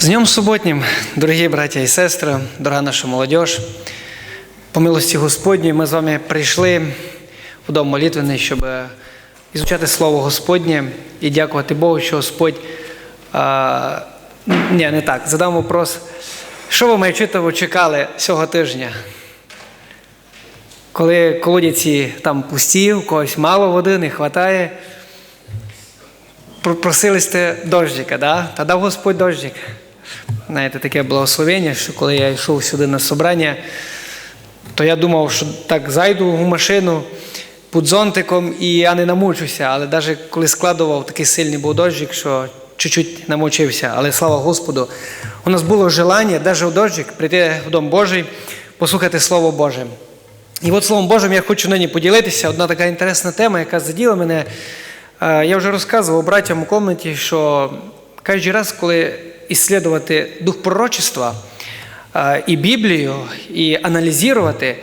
З Днем суботнім, дорогі браття і сестри, дорога наша молодь, по милості Господній, ми з вами прийшли в дом молитвений, щоб ізучати Слово Господнє і дякувати Богу, що Господь. А, ні, не так. Задам вопрос. Що ви моє читаво чекали цього тижня? Коли колодяці там пусті, у когось мало води, не вистачає. Просили сте дождика, да? та дав Господь дождик. Знаєте, таке благословення, що коли я йшов сюди на собрання, то я думав, що так зайду в машину під зонтиком і я не намучуся. Але навіть коли складував, такий сильний був дощик, що чуть-чуть намочився. Але слава Господу, у нас було желання, навіть в дощик, прийти в Дом Божий, послухати Слово Боже. І от Словом Божим я хочу нині поділитися. Одна така інтересна тема, яка заділа мене. Е, Я вже розказував братям у комнаті, що кожен раз, коли іслідувати дух пророчества і Біблію, і аналізувати,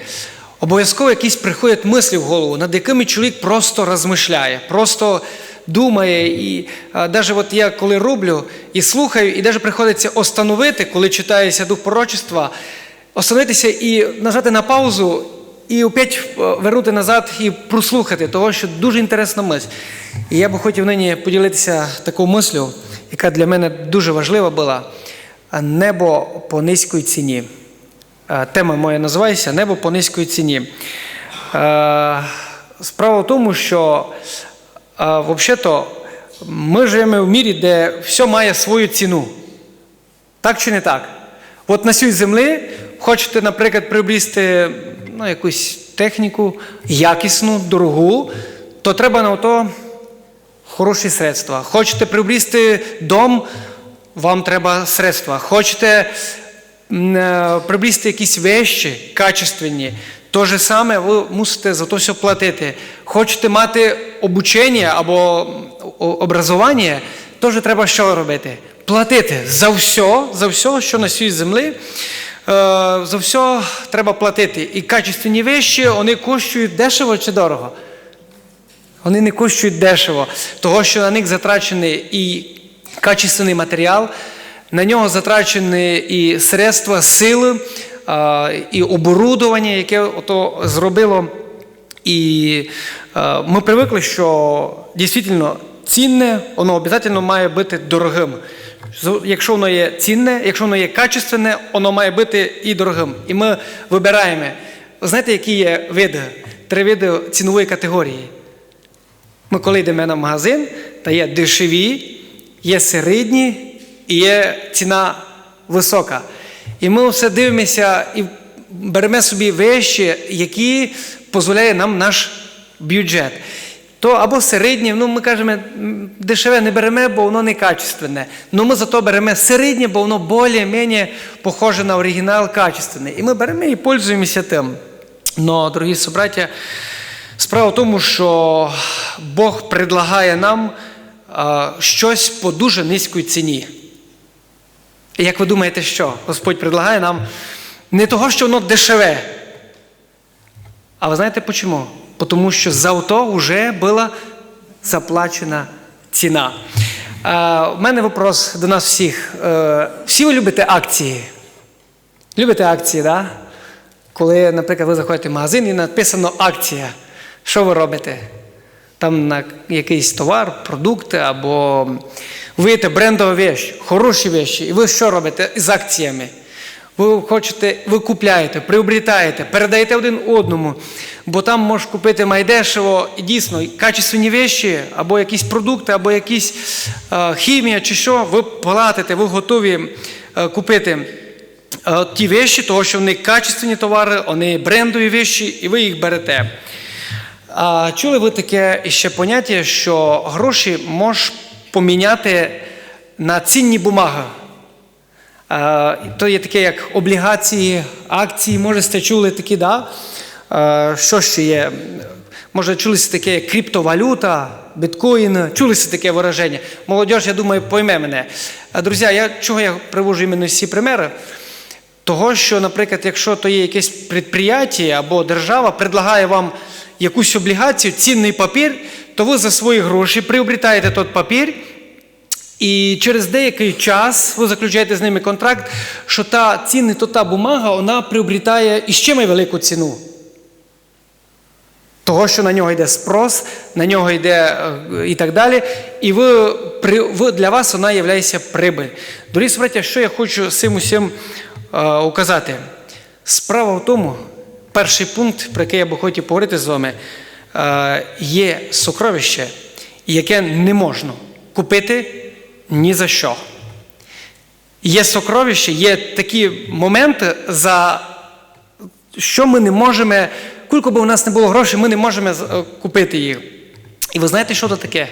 обов'язково якісь приходять мислі в голову, над якими чоловік просто розмишляє, просто думає. І навіть от я коли роблю і слухаю, і навіть приходиться остановити, коли читається дух пророчества, остановитися і нажати на паузу. І опять вернути назад і прослухати, того, що дуже інтересна мисль. І я би хотів нині поділитися такою мислю, яка для мене дуже важлива була. Небо по низькій ціні. Тема моя називається Небо по низькій ціні. Справа в тому, що взагалі-то ми живемо в мірі, де все має свою ціну. Так чи не так? От на цій землі хочете, наприклад, приобрісти ну, якусь техніку якісну, дорогу, то треба на то хороші средства. Хочете приобрісти дом, вам треба средства. Хочете е, приобрісти якісь вещі качественні, то же саме ви мусите за то все платити. Хочете мати обучення або образування, теж треба що робити? Платити за все, за все, що на цій землі. За все треба платити. І качественні вещі, вони коштують дешево чи дорого? Вони не коштують дешево, того, що на них затрачений і качественний матеріал, на нього затрачені і средства, сили, і оборудовання, яке ото зробило. І ми привикли, що дійсно цінне, воно обов'язково має бути дорогим. Якщо воно є цінне, якщо воно є качественне, воно має бути і дорогим. І ми вибираємо. Ви знаєте, які є види? Три види цінової категорії. Ми коли йдемо на магазин, то є дешеві, є середні і є ціна висока. І ми все дивимося і беремо собі вещі, які дозволяє нам наш бюджет то або середнє, ну ми кажемо, дешеве не беремо, бо воно не качественне. Ну ми зато беремо середнє, бо воно більш-менш похоже на оригінал качественне. І ми беремо і пользуємося тим. Но, дорогі собраття, справа в тому, що Бог предлагає нам а, щось по дуже низькій ціні. І як ви думаєте, що? Господь предлагає нам не того, що воно дешеве. А ви знаєте чому? Тому що за то вже була заплачена ціна. У мене вопрос до нас всіх. Е, всі ви любите акції? Любите акції? Да? Коли, наприклад, ви заходите в магазин і написано акція, що ви робите? Там на якийсь товар, продукти або ви брендову вещь, хороші вещі, і ви що робите з акціями? Ви хочете, ви купляєте, приобрітаєте, передаєте один одному, бо там можеш купити майдешево і дійсно качественні вещі, або якісь продукти, або якісь е, хімія чи що, ви платите, ви готові е, купити е, ті вещі, тому що вони качественні товари, вони брендові вещі, і ви їх берете. А чули ви таке ще поняття, що гроші можеш поміняти на цінні бумаги? То є таке, як облігації, акції, може, сте чули такі, да? що ще є? Може, чулися таке як криптовалюта, біткоін, чулися таке вираження. Молодь, я думаю, пойме мене. Друзі, я, чого я привожу іменно ці примери? Того, що, наприклад, якщо то є якесь підприємство або держава предлагає вам якусь облігацію, цінний папір, то ви за свої гроші приобретаєте той папір І через деякий час ви заключаєте з ними контракт, що та цінна, то та бумага вона приобрітає іще май велику ціну. Того, що на нього йде спрос, на нього йде е, і так далі. І ви, ви, для вас вона є прибиль. Дорогі браття, що я хочу цим усім е, указати? Справа в тому, перший пункт, про який я би хотів поговорити з вами, е, є сокровище, яке не можна купити ні за що. Є сокровище, є такі моменти, за що ми не можемо, кілько би у нас не було грошей, ми не можемо е, купити їх. І ви знаєте, що це таке?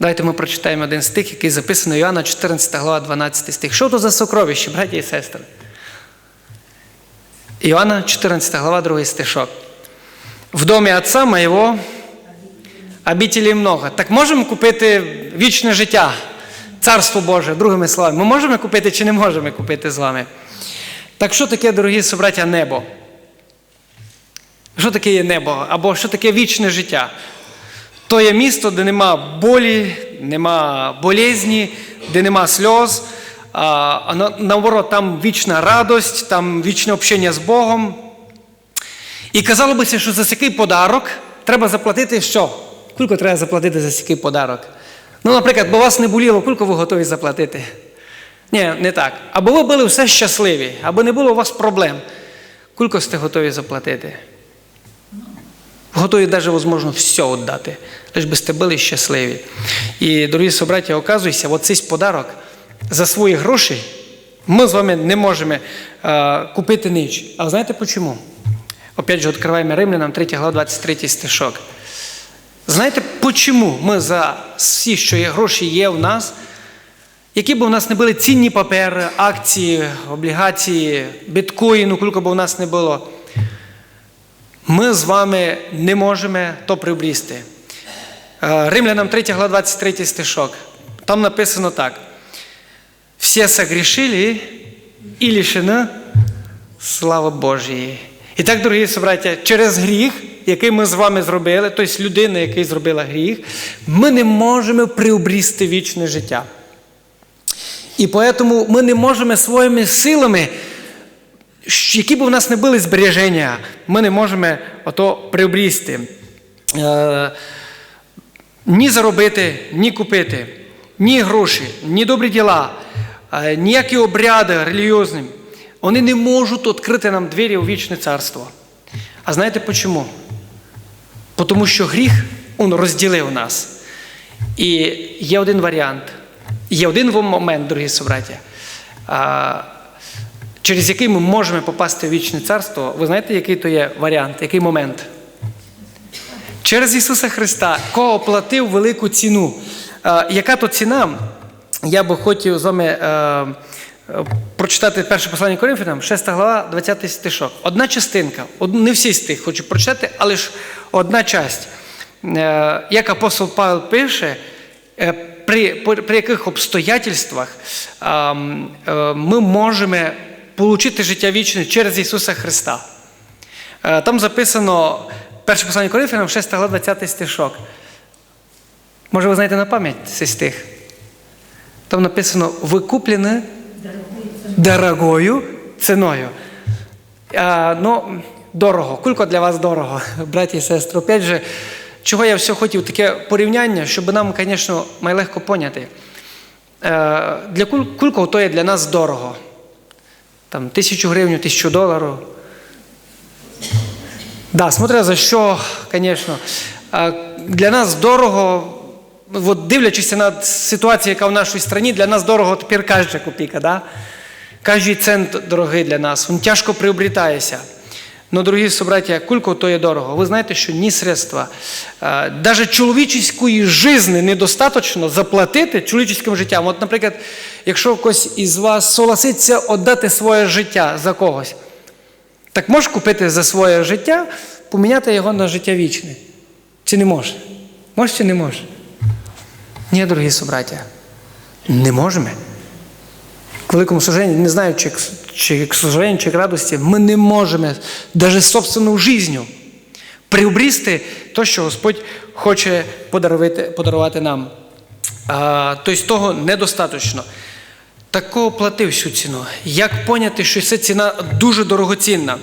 Давайте ми прочитаємо один стих, який записаний в Іоанна 14 глава, 12 стих. Що то за сокровище, браті і сестри? Іоанна 14 глава, 2 стишок. В домі Отца моєго обителей много. Так можемо купити вічне життя, Царство Боже, другими словами. Ми можемо купити чи не можемо купити з вами? Так що таке, дорогі собраття, небо? Що таке є небо? Або що таке вічне життя? То є місто, де нема болі, нема болезні, де нема сльоз. А, а на- наоборот, там вічна радость, там вічне общення з Богом. І казало бися, що за такий подарок треба заплатити що? Скільки треба заплатити за такий подарок? Ну, наприклад, бо вас не боліло, скільки ви готові заплатити? Ні, не так. Або ви були все щасливі, або не було у вас проблем. Скільки сте готові заплатити? Готові навіть, можливо, все віддати, лиш би сте були щасливі. І, дорогі собраті, оказується, оцей подарок за свої гроші ми з вами не можемо е, купити ніч. А знаєте чому? Опять же, відкриваємо Римлянам 3 глава 23 стишок. Знаєте, чому ми за всі, що є гроші є в нас, які б у нас не були цінні папери, акції, облігації, біткоїну, кілько б у нас не було, ми з вами не можемо то приобрісти. Е, Римлянам 3 глава 23 стишок. Там написано так. Всі согрішили і лишені слави Божої. І так, дорогі собраття, через гріх, який ми з вами зробили, тобто людина, яка зробила гріх, ми не можемо приобрісти вічне життя. І тому ми не можемо своїми силами, які б у нас не були збереження, ми не можемо ото приобрісти. Е, ні заробити, ні купити, ні гроші, ні добрі діла, е, ніякі обряди релігіозні, вони не можуть відкрити нам двері у вічне царство. А знаєте чому? Тому що гріх він розділив нас. І є один варіант, є один момент, дорогі собраті, через який ми можемо попасти в вічне царство. Ви знаєте, який то є варіант, який момент? Через Ісуса Христа, кого оплатив велику ціну. Яка то ціна? Я би хотів з вами е, прочитати перше послання Коринфянам, 6 глава, 20 стишок. Одна частинка, не всі стих хочу прочитати, але ж одна часть. Е, як апостол Павел пише, е, при, при, яких обстоятельствах е, ми можемо отримати життя вічне через Ісуса Христа. Там записано перше послання Коринфянам, 6 глава, 20 стишок. Може, ви знаєте на пам'ять цей стих? Там написано ви куплені дорогою ціною. А, ну, дорого. Кулько для вас дорого, браті і сестри. Опять же, чого я все хотів, таке порівняння, щоб нам, звісно, найлегко поняти. Е, для куль- кулько то є для нас дорого. Там тисячу гривень, тисячу доларів. Да, смотря за що, звісно. Для нас дорого, от дивлячись на ситуацію, яка в нашій країні, для нас дорого тепер кожна копійка. Да? Кожний цент дорогий для нас, він тяжко приобретається. Но, дорогі собраття, кулько то є дорого. Ви знаєте, що ні средства, навіть чоловічої жизни недостатньо заплатити чоловічським життям. От, наприклад, якщо хтось із вас согласиться віддати своє життя за когось, так можеш купити за своє життя, поміняти його на життя вічне? Чи не може? Може чи не може? Ні, дорогі собраття, не можемо. К великому сожалению, не знаю, чи, чи к сожалению, чи к радості, ми не можемо навіть собственну жизнью приобрісти те, що Господь хоче подарувати, подарувати нам. А, тобто того недостатньо. Такого платив всю ціну. Як поняти, що ця ціна дуже дорогоцінна?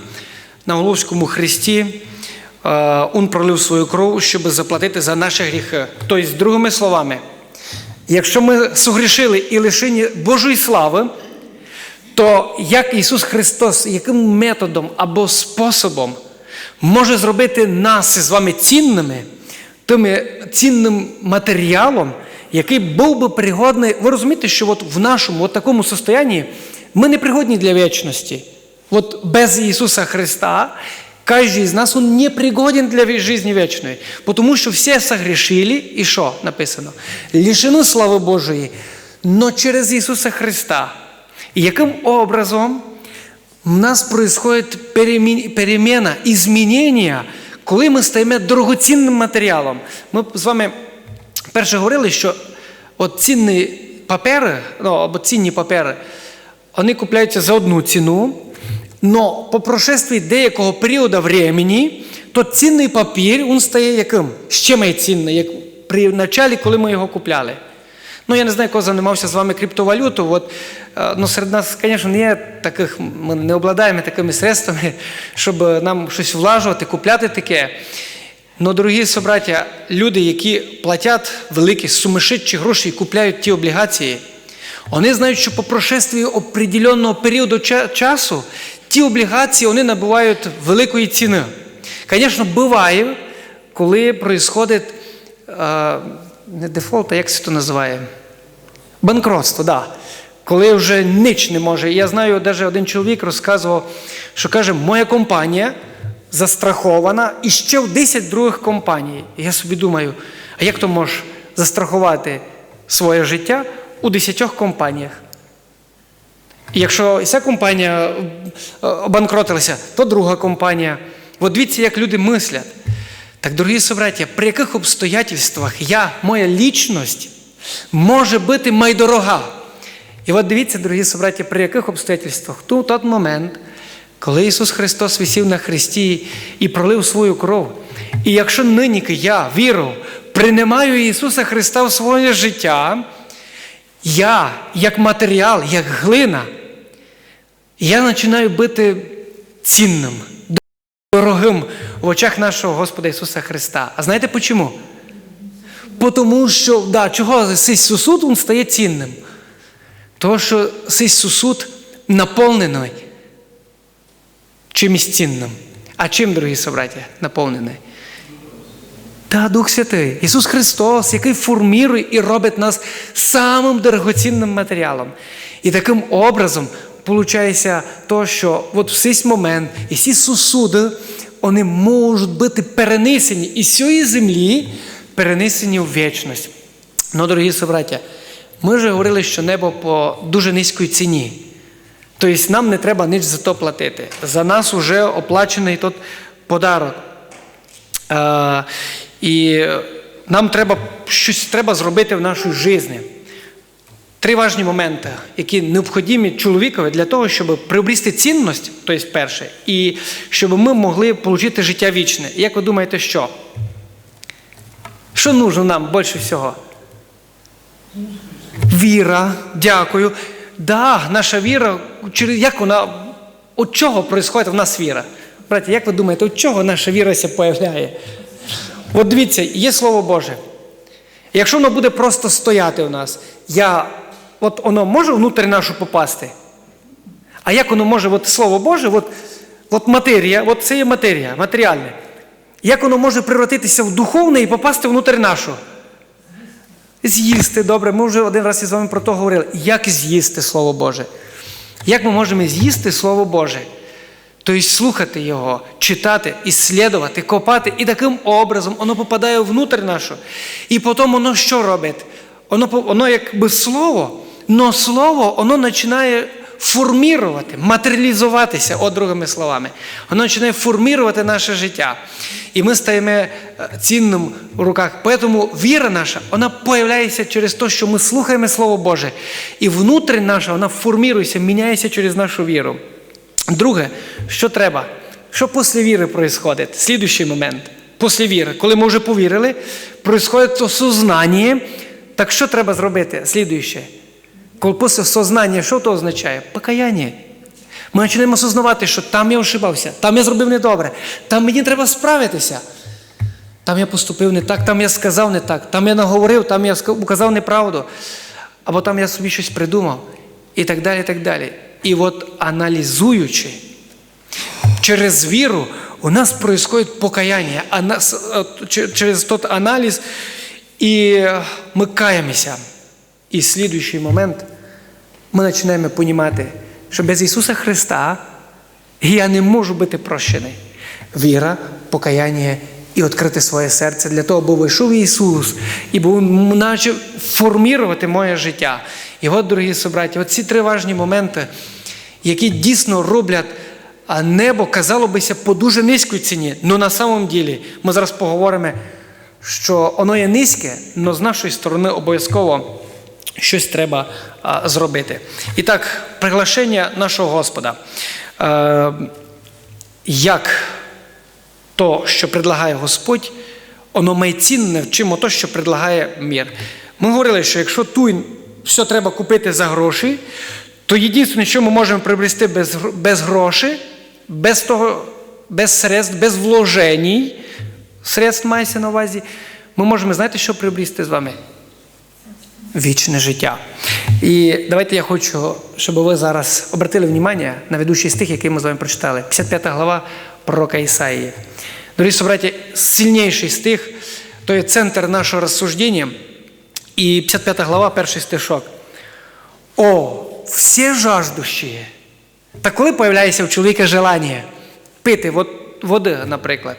На Головському хресті Он пролив свою кров, щоб заплатити за наші гріхи. Тобто, другими словами, якщо ми согрішили і лишені Божої слави, то як Ісус Христос, яким методом або способом може зробити нас з вами цінними, тим цінним матеріалом, який був би пригодний. Ви розумієте, що от в нашому от такому состоянні ми не пригодні для вічності. От без Ісуса Христа кожен из нас он не пригоден для жизни вечной, потому что все согрешили, и что написано? Лишены слави Божої, но через Ісуса Христа. І яким образом в нас происходит перемена, изменення, коли ми стаємо дорогоцінним матеріалом. Ми з вами перше говорили, що от цінні папери, ну, або цінні папери, вони купляються за одну ціну, но по прошествии деякого періоду времени, то цінний папір він стає яким? Ще має цінний, як при началі, коли ми його купляли. Ну, я не знаю, хто займався з вами криптовалютою. От, е, ну, серед нас, звісно, не є таких, ми не обладаємо такими средствами, щоб нам щось влажувати, купляти таке. Но, дорогі собраття, люди, які платять великі сумасшедші гроші і купляють ті облігації, вони знають, що по прошествии определенного періоду часу ті облігації вони набувають великої ціни. Звісно, буває, коли е, не дефолт, а як це то називає? Банкротство, так. Да. Коли вже ніч не може. Я знаю, навіть один чоловік розказував, що каже, моя компанія застрахована і ще в 10 других компаній. І я собі думаю, а як то можеш застрахувати своє життя у 10 компаніях? Якщо ця компанія е, обанкротилася, то друга компанія. От дивіться, як люди мислять. Так, дорогі собраття, при яких обстоятельствах я, моя лічність може бути майдорога? І от дивіться, дорогі собраття, при яких обстоятельствах? В той момент, коли Ісус Христос висів на хресті і пролив свою кров. І якщо нині я віру, приймаю Ісуса Христа в своє життя, я, як матеріал, як глина, я починаю бути цінним, дорогим в очах нашого Господа Ісуса Христа. А знаєте чому? Тому що, да, чого цей сусуд він стає цінним? Тому що цей сусуд наповнений чимось цінним. А чим, дорогі собраті, наповнений? Та Дух Святий, Ісус Христос, який формірує і робить нас самим дорогоцінним матеріалом. І таким образом виходить то, що от в цей момент і всі сусуди, вони можуть бути перенесені із цієї землі, перенесені в вічність. Ну, дорогі собраття, ми вже говорили, що небо по дуже низькій ціні. Тобто нам не треба ніч за то платити. За нас вже оплачений тот подарок. Е, і нам треба щось треба зробити в нашій житті. Три важні моменти, які необхідні чоловікові для того, щоб приобрести цінність, тобто перше, і щоб ми могли отримати життя вічне. Як ви думаєте, що? Що нужно нам більше всього? Віра, дякую. Да, наша віра, як вона, від чого відбувається в нас віра? Браті, як ви думаєте, від чого наша віра появляє? От дивіться, є Слово Боже. Якщо воно буде просто стояти у нас, я, от воно може внутрі нашу попасти? А як воно може, от Слово Боже, от, от матерія, от це є матерія, матеріальне. Як воно може превратитися в духовне і попасти внутрі нашу? З'їсти, добре, ми вже один раз із вами про то говорили. Як з'їсти Слово Боже? Як ми можемо з'їсти Слово Боже? Тобто слухати Його, читати, іслідувати, копати, і таким образом воно попадає внутрь нашу. І потім воно що робить? Воно, воно якби слово, але слово воно починає формувати, матеріалізуватися, от другими словами. Воно починає формувати наше життя. І ми стаємо е, цінним у руках. Тому віра наша, вона появляється через те, що ми слухаємо Слово Боже. І внутрі наша, вона формується, міняється через нашу віру. Друге, що треба? Що після віри відбувається? Слідуючий момент. Після віри, коли ми вже повірили, відбувається то Так що треба зробити? Слідуюче. Коли після сознання, що то означає? Покаяння. Ми починаємо осознавати, що там я ошибався, там я зробив недобре, там мені треба справитися. Там я поступив не так, там я сказав не так, там я наговорив, там я указав неправду, або там я собі щось придумав, і так далі. І так далі. І от аналізуючи, через віру у нас происходит э, через тот анализ, и мы каемся. І слідуючий момент ми починаємо розуміти, що без Ісуса Христа я не можу бути прощений. Віра, покаяння і відкрити своє серце для того, бо вийшов Ісус і був почав формувати моє життя. І от, дорогі собраті, от ці три важні моменти, які дійсно роблять небо, казало бися, по дуже низькій ціні. Ну на самом ділі ми зараз поговоримо, що воно є низьке, але з нашої сторони обов'язково щось треба зробити. І так, приглашення нашого Господа. Е, як то, що предлагає Господь, воно має цінне, чим то, що предлагає мір. Ми говорили, що якщо тут все треба купити за гроші, то єдине, що ми можемо приобрести без, без грошей, без того, без средств, без вложень, средств мається на увазі, ми можемо, знаєте, що приобрести з вами? Вічне життя. І давайте я хочу, щоб ви зараз обратили внимання на ведучий стих, який ми з вами прочитали. 55 глава пророка Ісаїї. Дорогі собраті, сильніший стих, то є центр нашого розсуждення. І 55 глава, перший стишок. О, всі жаждущі. Та коли появляється у чоловіка желання пити води, наприклад.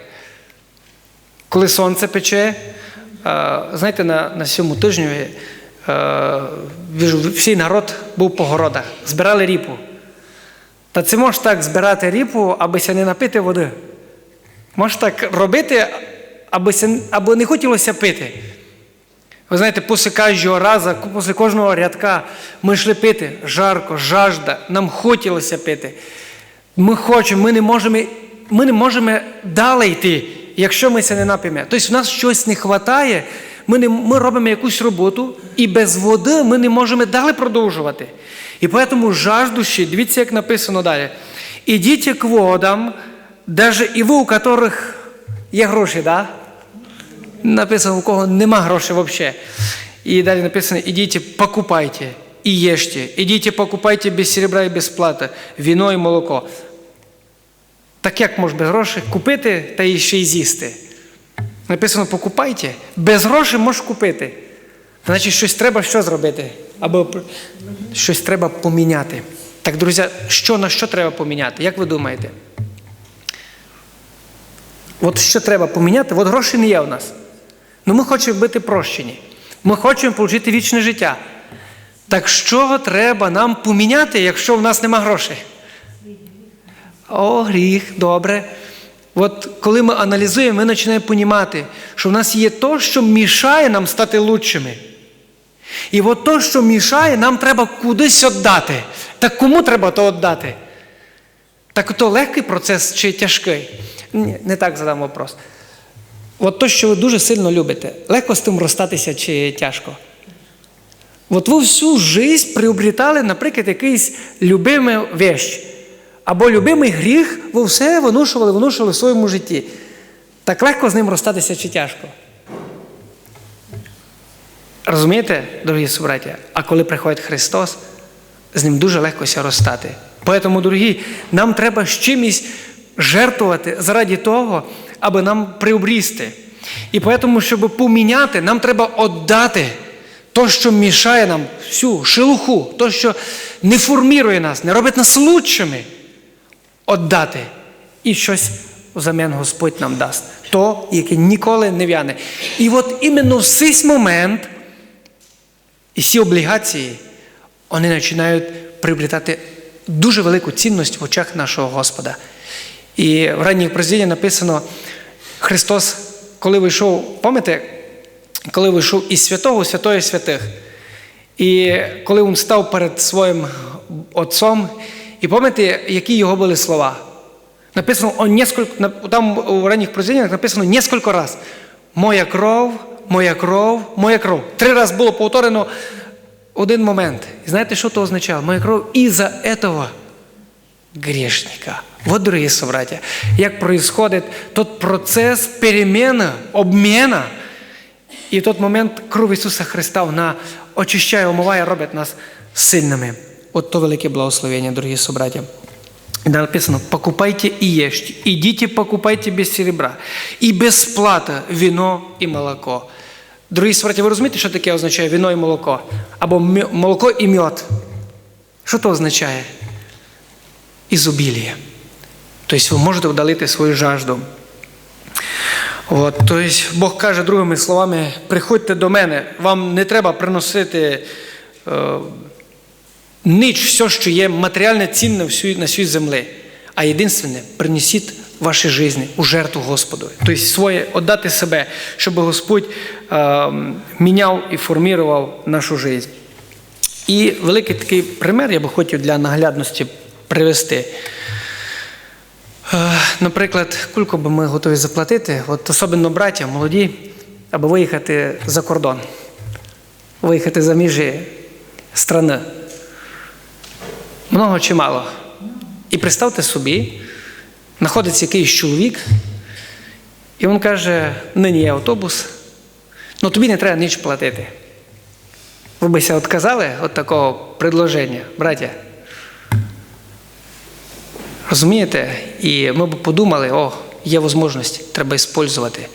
Коли сонце пече, знаєте, на, сьому тижні е, віжу, всій народ був по городах, збирали ріпу. Та це можеш так збирати ріпу, абися не напити води. Можеш так робити, абися, або не хотілося пити. Ви знаєте, після кожного разу, після кожного рядка ми йшли пити, жарко, жажда, нам хотілося пити. Ми хочемо, ми не можемо, ми не можемо далі йти, якщо ми це не нап'ємо. Тобто в нас щось не вистачає, ми, не, ми робимо якусь роботу, і без води ми не можемо далі продовжувати. І тому жаждущі, дивіться, як написано далі. Ідіть к водам, навіть і ви, у яких є гроші, да? Написано, у кого нема грошей взагалі. І далі написано: ідіть, покупайте і їжте. Ідіть, покупайте без серебра і без плати, віно і молоко. Так як можна без грошей купити та ще й з'їсти? Написано, покупайте. Без грошей можеш купити. Значить, щось треба що зробити? Або щось треба поміняти. Так, друзі, що на що треба поміняти? Як ви думаєте? От що треба поміняти? От грошей не є у нас. Ну ми хочемо бути прощені. Ми хочемо отримати вічне життя. Так що треба нам поміняти, якщо в нас нема грошей? О, гріх, добре. От коли ми аналізуємо, ми починаємо розуміти, що в нас є то, що мішає нам стати лучшими. І от то, що мішає, нам треба кудись віддати. Так кому треба то віддати? Так то легкий процес чи тяжкий? Ні, не так задам вопрос. От то, що ви дуже сильно любите, легко з тим розстатися чи тяжко? От ви всю жизнь приобретали, наприклад, якийсь любимий вещь. Або любимий гріх, ви все виношували, виношували в своєму житті. Так легко з ним розстатися чи тяжко? Розумієте, дорогі собраття? А коли приходить Христос, з ним дуже легко ся розстати. Тому, дорогі, нам треба з чимось жертвувати заради того, аби нам приобрісти. І тому, щоб поміняти, нам треба віддати то, що мішає нам всю шелуху, то, що не формірує нас, не робить нас лучшими, віддати. І щось взамін Господь нам дасть. То, яке ніколи не в'яне. І от іменно в цей момент і всі облігації, вони починають приобретати дуже велику цінність в очах нашого Господа. І в ранніх произведеннях написано, Христос, коли вийшов, пам'ятаєте, коли вийшов із святого святої святих. І коли він став перед своїм отцом, і пам'ятаєте, які його були слова? Написано, он несколько, там у ранніх произведеннях написано несколько раз. Моя кров моя кров, моя кров. Три рази було повторено один момент. І знаєте, що то означало? Моя кров із-за этого грешника. Вот, дорогие собратья, як происходит тот процес перемены, обмена, і в тот момент кров Ісуса Христа, вона очищає, омиває, робить нас сильними. От то велике благословення, дорогі собраті. И написано, покупайте и ешьте, идите покупайте без серебра, и безплата вино и молоко. Дорогі собраті, ви розумієте, що таке означає вино і молоко? Або молоко і мед. Що то означає? Ізобілія. Тобто ви можете вдалити свою жажду. От, тобто Бог каже другими словами: приходьте до мене, вам не треба приносити е, ніч, все, що є матеріальне цінне на всій землі. А єдине, принесіть ваші житті у жертву Господу. Тобто своє віддати себе, щоб Господь е, міняв і формував нашу життя. І великий такий пример я би хотів для наглядності привести. Е, Наприклад, кульку би ми готові заплатити, от особливо браття, молоді, аби виїхати за кордон, виїхати за межі страни. Много чи мало. І представте собі, знаходиться якийсь чоловік, і він каже: нині є автобус, ну тобі не треба ніч платити. Ви бися відказали від такого предложення, браття? Розумієте? І ми б подумали, о, є можливість, треба використовувати.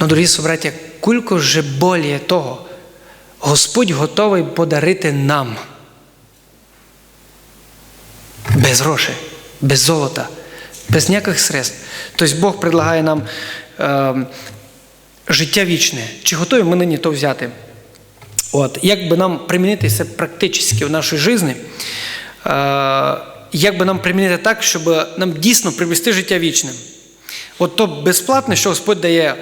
Ну, дорогі собраття, кулько же боліє того, Господь готовий подарити нам. Без грошей, без золота, без ніяких средств. Тобто Бог предлагає нам е, життя вічне. Чи готові ми нині то взяти? От, як би нам примінити це практично в нашій житті, е, як би нам примінити так, щоб нам дійсно привести життя вічне? От то безплатне, що Господь дає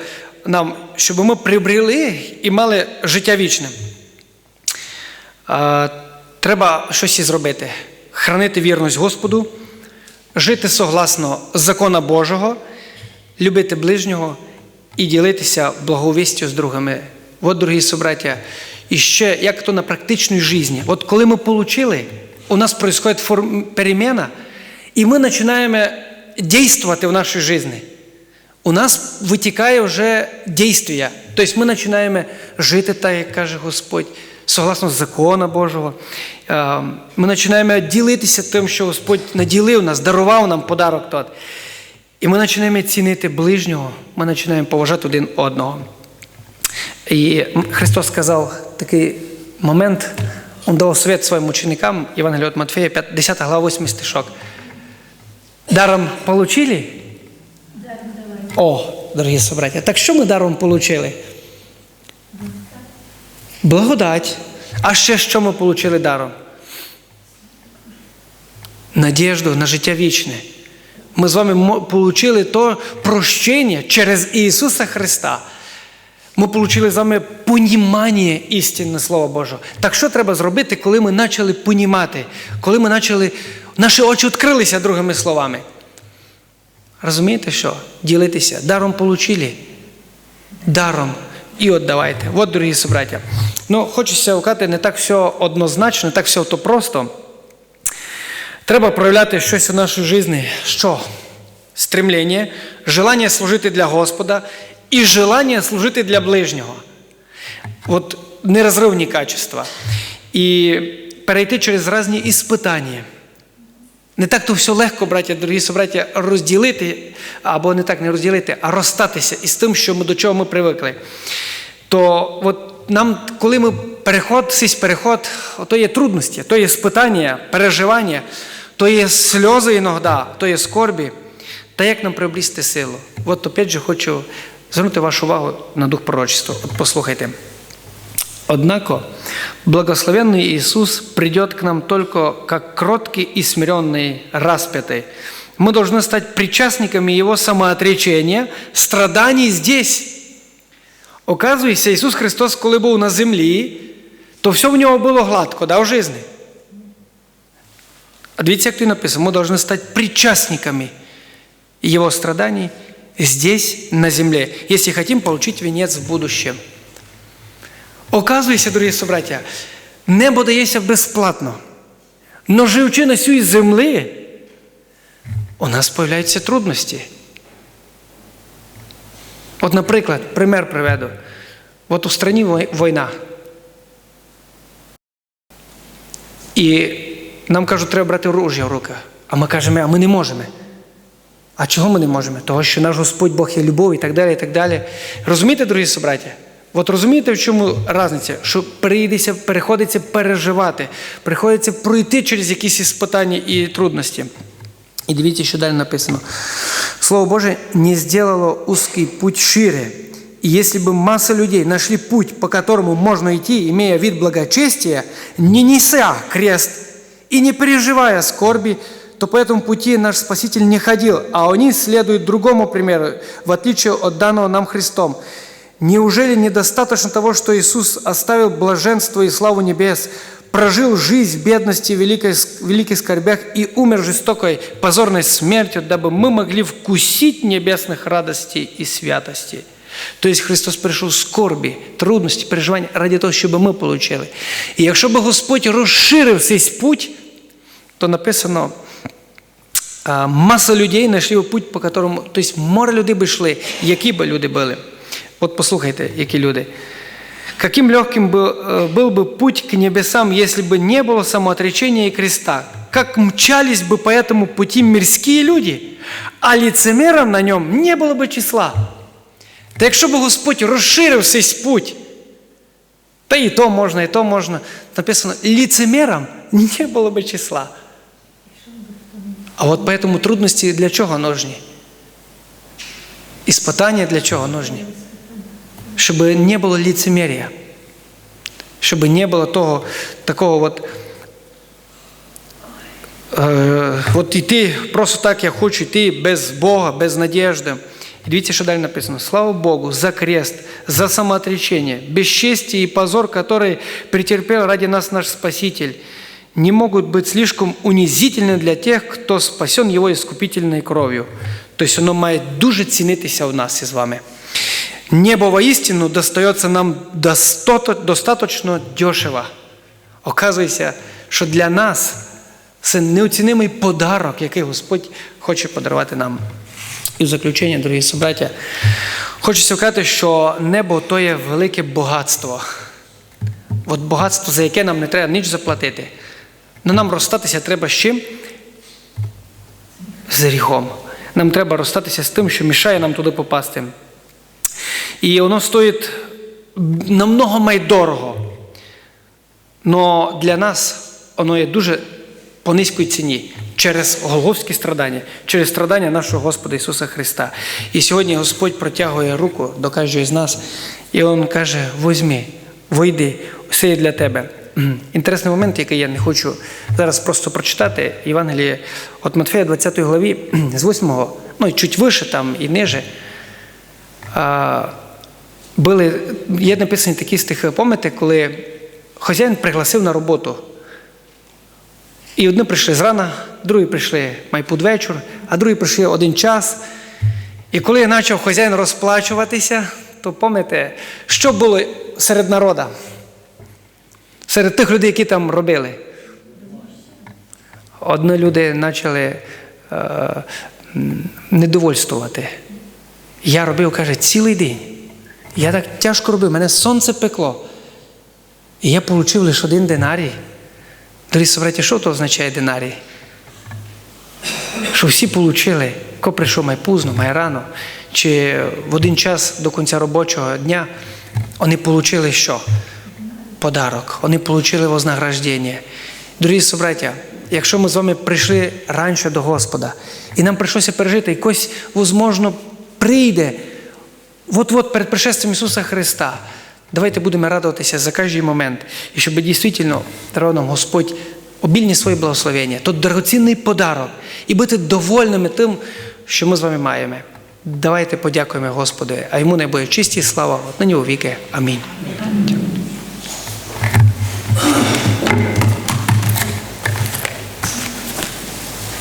нам, щоб ми приобрели і мали життя вічне. Е, треба щось і зробити. Хранити вірність Господу, жити согласно закона Божого, любити ближнього і ділитися благовістю з другими. От, дорогі собраття, і ще як то на практичній житті. От коли ми отримали, у нас відбувається форм- перемена, і ми починаємо дійствувати в нашій житті. У нас витікає вже дійствія. Тобто ми починаємо жити так, як каже Господь, согласно закону Божого. Е, Ми починаємо ділитися тим, що Господь наділив нас, дарував нам подарок тот. І ми починаємо цінити ближнього, ми починаємо поважати один одного. І Христос сказав такий момент, Він дав совет своїм ученикам, Євангелія від Матфея, 10 глава, 8 стишок. Даром получили? О, дорогі собраття, так що ми даром получили? Благодать. А ще що ми отримали даром? Надіжду на життя вічне. Ми з вами отримали то прощення через Ісуса Христа. Ми отримали з вами понімання істинне Слова Божого. Так що треба зробити, коли ми почали понімати, коли ми почали, наші очі відкрилися другими словами? Розумієте що? Ділитися. Даром получили. Даром. І віддавайте. От, дорогі собраття. Ну, хочеться вказати, не так все однозначно, не так все то просто. Треба проявляти щось у нашій житті. Що? Стремлення, желання служити для Господа і желання служити для ближнього. От нерозривні качества. І перейти через різні іспитання. Не так то все легко, браття, дорогі собраття, розділити, або не так не розділити, а розстатися із тим, що ми, до чого ми привикли. То от нам, коли ми переход, цей переход, то є трудності, то є спитання, переживання, то є сльози іноді, то є скорбі. Та як нам приобрісти силу? От опять же хочу звернути вашу увагу на дух пророчества. От послухайте. Однако благословенный Иисус придет к нам только как кроткий и смиренный, распятый. Мы должны стать причастниками Его самоотречения, страданий здесь. Оказується, Ісус Христос, коли був на землі, то все в нього було гладко, да, в житті. А дивіться, як тут написано, ми повинні стати причастниками Его страданий здесь, на земле, если хотим получить венец в будущем. Оказується, дорогі собраття, небо дається безплатно. Но живучи на цій землі, у нас з'являються трудності. От, наприклад, пример приведу. От у страні війна. І нам кажуть, треба брати оружие в руки. А ми кажемо, а ми не можемо. А чого ми не можемо? Того, що наш Господь Бог є любов і так далі. і так далі. Розумієте, дорогі собраті? От розумієте, в чому різниця? Що прийдеться, переходиться переживати, приходиться пройти через якісь іспитання і трудності. І дивіться, що далі написано. Слово Боже не сделало узкий путь шире. И если бы масса людей нашли путь, по которому можно идти, имея вид благочестия, не неся крест и не переживая скорби, то по этому пути наш Спаситель не ходил, а они следуют другому примеру, в отличие от данного нам Христом. Неужели недостаточно того, что Иисус оставил блаженство и славу небес, прожил жизнь в бедности, великой, великих скорбях и умер жестокой, позорной смертью, дабы мы могли вкусить небесных радостей и святостей? То есть Христос прийшов скорбі, трудності, переживання ради того, щоб ми отримали. І якщо б Господь розширив цей путь, то написано, маса людей знайшли путь, по которому, тобто море людей би йшли, які б люди були. От послухайте, які люди. Каким легким был, был бы путь к небесам, если бы не было самоотречения и креста? Как мчались бы по этому пути мирские люди, а лицемерам на нем не было бы числа. Та якщо б Господь розширив цей путь, та і то можна, і то можна, написано, лицемерам не було б числа. А от поэтому трудності для чого нужні? Іспитання для чого нужні? Щоб не було лицемерия. Щоб не було того, такого от, е, от йти просто так, я хочу йти без Бога, без надежди. И видите, что дальше написано. Слава Богу за крест, за самоотречение, бесчестие и позор, который претерпел ради нас наш Спаситель, не могут быть слишком унизительны для тех, кто спасен Его искупительной кровью. То есть оно має дуже цінитися у нас із вами. Небо воістину достается нам достаточно дешево. Оказується, що для нас це неоцінимий подарок, який Господь хоче подарувати нам. І в заключення, дорогі собраття, хочеться сказати, що небо то є велике багатство. От багатство, за яке нам не треба ніч заплатити. Но нам розстатися треба з чим? З гріхом. Нам треба розстатися з тим, що мішає нам туди попасти. І воно стоїть намного майдорого. Но для нас воно є дуже по низькій ціні через голговські страдання, через страдання нашого Господа Ісуса Христа. І сьогодні Господь протягує руку до кожного з нас, і Він каже: возьми, вийди, все є для тебе. Інтересний момент, який я не хочу зараз просто прочитати, Євангеліє от Матфея 20 главі, з 8, ну і чуть вище там і ниже. Були, Є написані такі стихи, пам'ятаєте, коли хазяїн пригласив на роботу. І одні прийшли зрана, другі прийшли майпуд вечір, а другі прийшли один час. І коли почав хазяїн розплачуватися, то пам'ятаєте, що було серед народу? Серед тих людей, які там робили. Одні люди почали е, недовольствувати. Я робив, каже, цілий день. Я так тяжко робив, мене сонце пекло. І я отримав лише один динарій. Дорогі собраті, що то означає динарій? Що всі отримали, хто прийшов май пізно, май рано, чи в один час до кінця робочого дня, вони отримали що? Подарок, вони отримали вознаграждення. Дорогі собраття, якщо ми з вами прийшли раніше до Господа, і нам прийшлося пережити, якось, можливо, прийде, от-от перед пришестям Ісуса Христа. Давайте будемо радуватися за кожен момент, і щоб дійсно нам Господь обільні свої благословення, то дорогоцінний подарок, і бути довольними тим, що ми з вами маємо. Давайте подякуємо Господу, а йому буде чисті слава, на нього віки. Амінь.